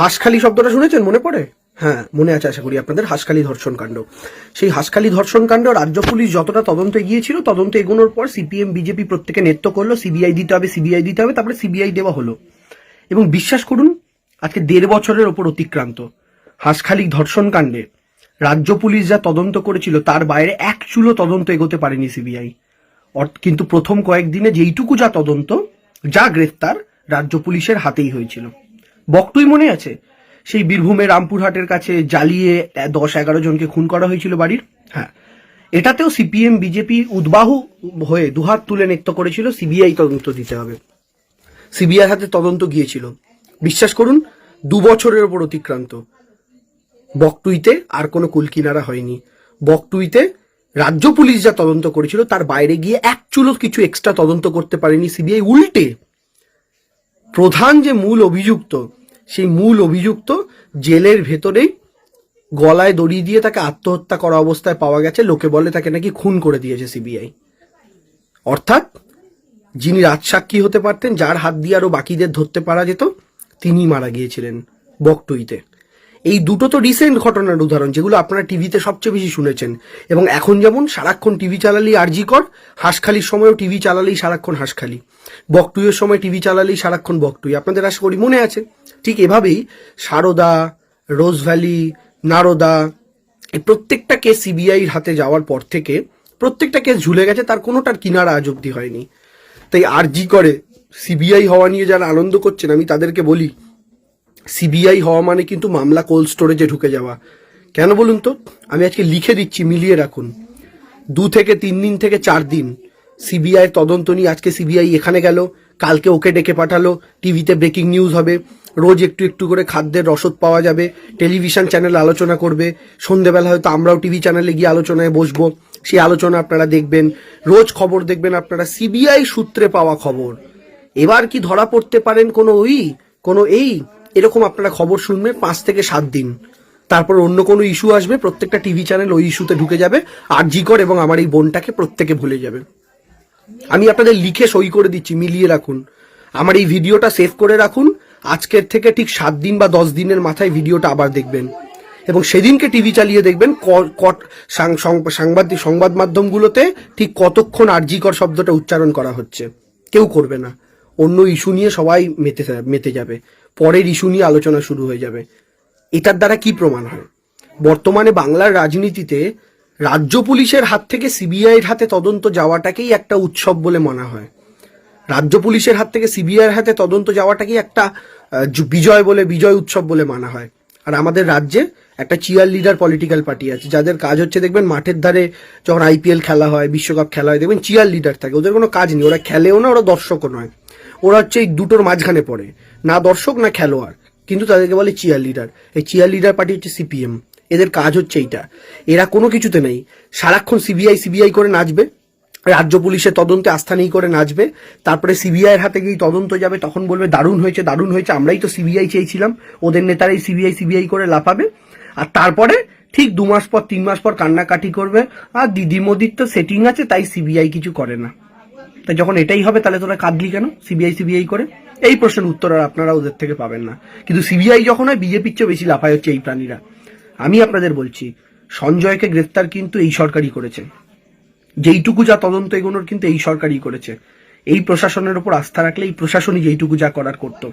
হাঁসখালি শব্দটা শুনেছেন? মনে পড়ে? হ্যাঁ মনে আছে আশা করি আপনাদের। হাঁসখালি ধর্ষণ কাণ্ড। সেই হাঁসখালি ধর্ষণ কাণ্ড রাজ্য পুলিশ যতটা তদন্ত এগিয়েছিল তদন্ত এগোনোর পর সিপিএম, বিজেপি প্রত্যেকে নেত্য করল। সিবিআই দিতে হবে, সিবিআই দিতে হবে, তারপরে সিবিআই দেওয়া হলো। এবং বিশ্বাস করুন, আজকে দেড় বছরের ওপর অতিক্রান্ত। হাঁসখালি ধর্ষণ কাণ্ডে রাজ্য পুলিশ যা তদন্ত করেছিল, তার বাইরে এক চুলো তদন্ত এগোতে পারেনি সিবিআই। কিন্তু প্রথম কয়েকদিনে যেইটুকু যা তদন্ত, যা গ্রেফতার রাজ্য পুলিশের হাতেই হয়েছিল। বকটুই মনে আছে? সেই বীরভূমের রামপুরহাটের কাছে জ্বালিয়ে দশ এগারো জনকে খুন করা হয়েছিল বাড়ির? হ্যাঁ। এটাতেও সিপিএম, বিজেপি উদ্বাহু হয়ে দুহাত তুলে নৃত্য করেছিল, সিবিআই তদন্ত দিতে হবে। সিবিআই হাতে তদন্ত গিয়েছিল। বিশ্বাস করুন, দু বছরের ওপর অতিক্রান্ত। বকটুইতে আর কোনো কুলকিনারা হয়নি। বকটুইতে রাজ্য পুলিশ যা তদন্ত করেছিল, তার বাইরে গিয়ে এক চুলো কিছু এক্সট্রা তদন্ত করতে পারেনি সিবিআই। উল্টে প্রধান যে মূল অভিযুক্ত সেই মূল অভিযুক্ত জেলের ভেতরেই গলায় দড়ি দিয়ে তাকে আত্মহত্যা করা অবস্থায় পাওয়া গেছে। লোকে বলে তাকে নাকি খুন করে দিয়েছে সিবিআই। অর্থাৎ যিনি রাজসাক্ষী হতে পারতেন, যার হাত দিয়ে আরও বাকিদের ধরতে পারা যেত তিনি মারা গিয়েছিলেন বকটুইতে। এই দুটো তো রিসেন্ট ঘটনার উদাহরণ, যেগুলো আপনারা টিভিতে সবচেয়ে বেশি শুনেছেন। এবং এখন যেমন সারাক্ষণ টিভি চালালেই আরজি কর, হাঁসখালির সময়ও টিভি চালালেই সারাক্ষণ হাঁসখালি। বকটুইয়ের সময় টিভি চালালেই সারাক্ষণ বকটুই। আপনাদের আশা করি মনে আছে। ঠিক এভাবেই সারদা, রোজ ভ্যালি, নারদা, এই প্রত্যেকটা কেস সিবিআইর হাতে যাওয়ার পর থেকে প্রত্যেকটা কেস ঝুলে গেছে, তার কোনোটার কিনারা আজ অব্দি হয়নি। তাই আর জি করে সিবিআই হওয়া নিয়ে যারা আনন্দ করছেন, আমি তাদেরকে বলি সিবিআই হওয়া মানে কিন্তু মামলা কোল্ড স্টোরেজে ঢুকে যাওয়া। কেন বলুন তো? আমি আজকে লিখে দিচ্ছি, মিলিয়ে রাখুন। দু থেকে তিন দিন থেকে চার দিন সিবিআই তদন্ত নিয়ে আজকে সিবিআই এখানে গেল, কালকে ওকে ডেকে পাঠালো টিভিতে ব্রেকিং নিউজ হবে। রোজ একটু একটু করে খাদ্যের রসদ পাওয়া যাবে, টেলিভিশন চ্যানেল আলোচনা করবে, সন্ধেবেলা হয়তো আমরাও টিভি চ্যানেলে গিয়ে আলোচনায় বসবো, সেই আলোচনা আপনারা দেখবেন, রোজ খবর দেখবেন আপনারা, সিবিআই সূত্রে পাওয়া খবর। এবার কি ধরা পড়তে পারেন কোনো ওই, কোনো এই? এরকম আপনারা খবর শুনবেন পাঁচ থেকে সাত দিন। তারপর অন্য কোনো ইস্যু আসবে, প্রত্যেকটা টিভি চ্যানেল ওই ইস্যুতে ঢুকে যাবে, আর জিকর এবং আমার এই বোনটাকে প্রত্যেকে ভুলে যাবে। আমি আপনাদের লিখে সই করে দিচ্ছি, মিলিয়ে রাখুন। আমার এই ভিডিওটা সেভ করে রাখুন আজকের থেকে ঠিক সাত দিন বা দশ দিনের মাথায় ভিডিওটা আবার দেখবেন। এবং সেদিনকে টিভি চালিয়ে দেখবেন কট- সাংবাদিক, সংবাদ মাধ্যমগুলোতে ঠিক কতক্ষণ আরজিকর শব্দটা উচ্চারণ করা হচ্ছে। কেউ করবে না। অন্য ইস্যু নিয়ে সবাই মেতে মেতে যাবে। পরের ইস্যু নিয়ে আলোচনা শুরু হয়ে যাবে। এটার দ্বারা কি প্রমাণ হয়? বর্তমানে বাংলার রাজনীতিতে রাজ্য পুলিশের হাত থেকে সিবিআইয়ের হাতে তদন্ত যাওয়াটাকেই একটা উৎসব বলে মনে হয়। রাজ্য পুলিশের হাত থেকে সিবিআইয়ের হাতে তদন্ত যাওয়াটাকেই একটা বিজয় বলে, বিজয় উৎসব বলে মানা হয়। আর আমাদের রাজ্যে একটা চিয়ার লিডার পলিটিক্যাল পার্টি আছে, যাদের কাজ হচ্ছে দেখবেন মাঠের ধারে যখন আইপিএল খেলা হয়, বিশ্বকাপ খেলা হয়, দেখবেন চিয়ার লিডার থাকে। ওদের কোনো কাজ নেই, ওরা খেলেও না, ওরা দর্শকও নয়। ওরা হচ্ছে এই দুটোর মাঝখানে পড়ে। না দর্শক, না খেলোয়াড়। কিন্তু তাদেরকে বলে চিয়ার লিডার এই চিয়ার লিডার পার্টি হচ্ছে সিপিএম এদের কাজ হচ্ছে এইটা। এরা কোনো কিছুতে নেই। সারাক্ষণ সিবিআই সিবিআই করে নাচবে। রাজ্য পুলিশের তদন্তে আস্থা নেই করে নাচবে। তারপরে সিবিআই এর হাতে গিয়ে তদন্ত যাবে, তখন বলবে, দারুণ হয়েছে দারুণ হয়েছে, আমরাই তো সিবিআই চেয়েছিলাম। ওদের নেতারাই সিবিআই সিবিআই করে লাফাবে। আর তারপরে ঠিক দু মাস পর, তিন মাস পর কান্নাকাটি করবে। আর দিদি মোদির তো সেটিং আছে, তাই সিবিআই কিছু করে না। তাই যখন এটাই হবে, তাহলে তোরা কাঁদলি কেন? সিবিআই সিবিআই করে? এই প্রশ্নের উত্তর আর আপনারা ওদের থেকে পাবেন না। কিন্তু সিবিআই যখন হয়, বিজেপির চেয়ে বেশি লাফায় হচ্ছে এই প্রাণীরা। আমি আপনাদের বলছি, সঞ্জয়কে গ্রেফতার কিন্তু এই সরকারই করেছে। যেইটুকু যা তদন্ত এগোনোর কিন্তু এই সরকারই করেছে। এই প্রশাসনের উপর আস্থা রাখলে এই প্রশাসনই যেইটুকু যা করার করত।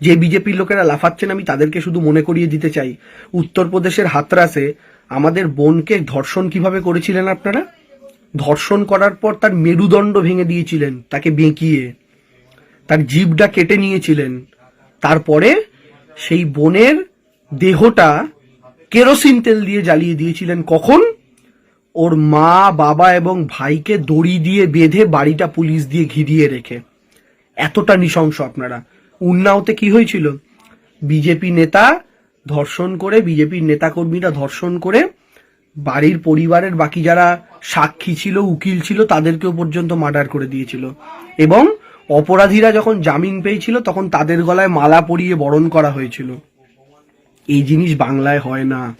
যে বিজেপির লোকেরা লাফাচ্ছেন, আমি তাদেরকে শুধু মনে করিয়ে দিতে চাই। উত্তরপ্রদেশের হাতরাসে আমাদের বোনকে ধর্ষণ কীভাবে করেছিলেন আপনারা? ধর্ষণ করার পর তার মেরুদণ্ড ভেঙে দিয়েছিলেন, তাকে বেঁকিয়ে। তার জিভটা কেটে নিয়েছিলেন। তারপরে সেই বোনের দেহটা কেরোসিন তেল দিয়ে জ্বালিয়ে দিয়েছিলেন। কখন? ওর মা, বাবা এবং ভাইকে দড়ি দিয়ে বেঁধে বাড়িটা পুলিশ দিয়ে ঘিরিয়ে রেখে। এতটা নৃশংস আপনারা। উন্নাওতে কি হয়েছিল? বিজেপি নেতা ধর্ষণ করে, বিজেপির নেতাকর্মীরা ধর্ষণ করে বাড়ির পরিবারের বাকি যারা সাক্ষী ছিল, উকিল ছিল, তাদেরকেও পর্যন্ত মার্ডার করে দিয়েছিল। এবং অপরাধীরা যখন জামিন পেয়েছিল, তখন তাদের গলায় মালা পরিয়ে বরণ করা হয়েছিল। এই জিনিস বাংলায় হয় না।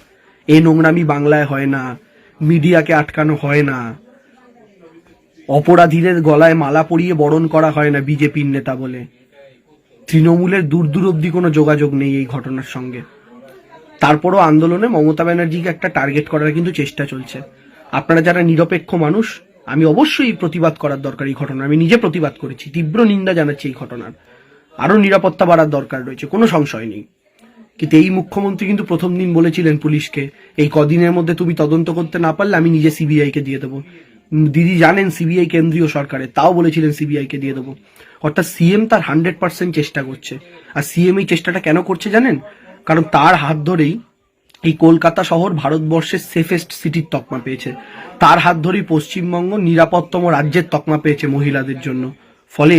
এ নোংরামি বাংলায় হয় না। মিডিয়াকে আটকানো হয় না। অপরাধীদের গলায় মালা পরিয়ে বরণ করা হয় না বিজেপির নেতা বলে। তৃণমূলের দূর দূর অব্দি কোনো যোগাযোগ নেই এই ঘটনার সঙ্গে। তারপরও আন্দোলনে মমতা ব্যানার্জিকে একটা টার্গেট করার কিন্তু চেষ্টা চলছে। আপনারা যারা নিরপেক্ষ মানুষ, আমি অবশ্যই প্রতিবাদ করার দরকার এই ঘটনা আমি নিজে প্রতিবাদ করেছি, তীব্র নিন্দা জানাচ্ছি এই ঘটনার। আরও নিরাপত্তা বাড়ার দরকার রয়েছে, কোনো সংশয় নেই। কিন্তু এই মুখ্যমন্ত্রী কিন্তু প্রথম দিন বলেছিলেন পুলিশকে, এই কদিনের মধ্যে তুমি তদন্ত করতে না পারলে আমি নিজে সিবিআই কে দিয়ে দেবো। দিদি জানেন সিবিআই কেন্দ্রীয় সরকারে তাও বলেছিলেন সিবিআই কে দিয়ে দেবো। অর্থাৎ সিএম তার হান্ড্রেড পার্সেন্ট চেষ্টা করছে। আর সিএম এই চেষ্টাটা কেন করছে জানেন? কারণ তার হাত ধরেই এই কলকাতা শহর ভারতবর্ষের সেফেস্ট সিটির তকমা পেয়েছে। তার হাত ধরেই পশ্চিমবঙ্গ নিরাপত্তম রাজ্যের তকমা পেয়েছে মহিলাদের জন্য। ফলে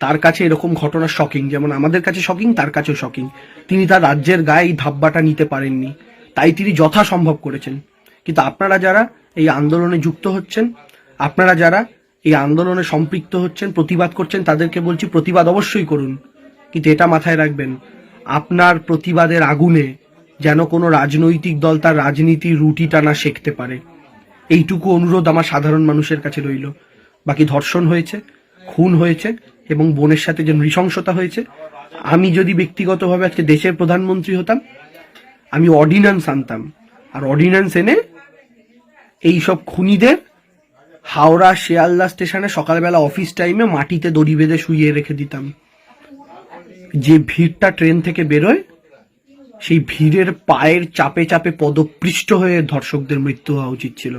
তার কাছে এরকম ঘটনা শকিং যেমন আমাদের কাছে শকিং তার কাছেও শকিং তিনি তার রাজ্যের গায়ে এই ধাব্বাটা নিতে পারেননি। তাই তিনি যথাসম্ভব করেছেন। কিন্তু আপনারা যারা এই আন্দোলনে যুক্ত হচ্ছেন, আপনারা যারা এই আন্দোলনে সম্পৃক্ত হচ্ছেন, প্রতিবাদ করছেন, তাদেরকে বলছি প্রতিবাদ অবশ্যই করুন। কিন্তু এটা মাথায় রাখবেন, আপনার প্রতিবাদের আগুনে যেন কোনো রাজনৈতিক দল তার রাজনীতির রুটি টানা শিখতে পারে। এইটুকু অনুরোধ আমার সাধারণ মানুষের কাছে রইল। বাকি ধর্ষণ হয়েছে, খুন হয়েছে এবং বোনের সাথে যে নৃশংসতা হয়েছে, আমি যদি ব্যক্তিগতভাবে আজকে দেশের প্রধানমন্ত্রী হতাম, আমি অর্ডিন্যান্স আনতাম। আর অর্ডিন্যান্স এনে এইসব খুনিদের হাওড়া শিয়ালদা স্টেশনে সকালবেলা অফিস টাইমে মাটিতে দড়ি বেঁধে শুইয়ে রেখে দিতাম। যে ভিড়টা ট্রেন থেকে বেরোয়, সেই ভিড়ের পায়ের চাপে চাপে পদপৃষ্ট হয়ে ধর্ষকদের মৃত্যু হওয়া উচিত ছিল।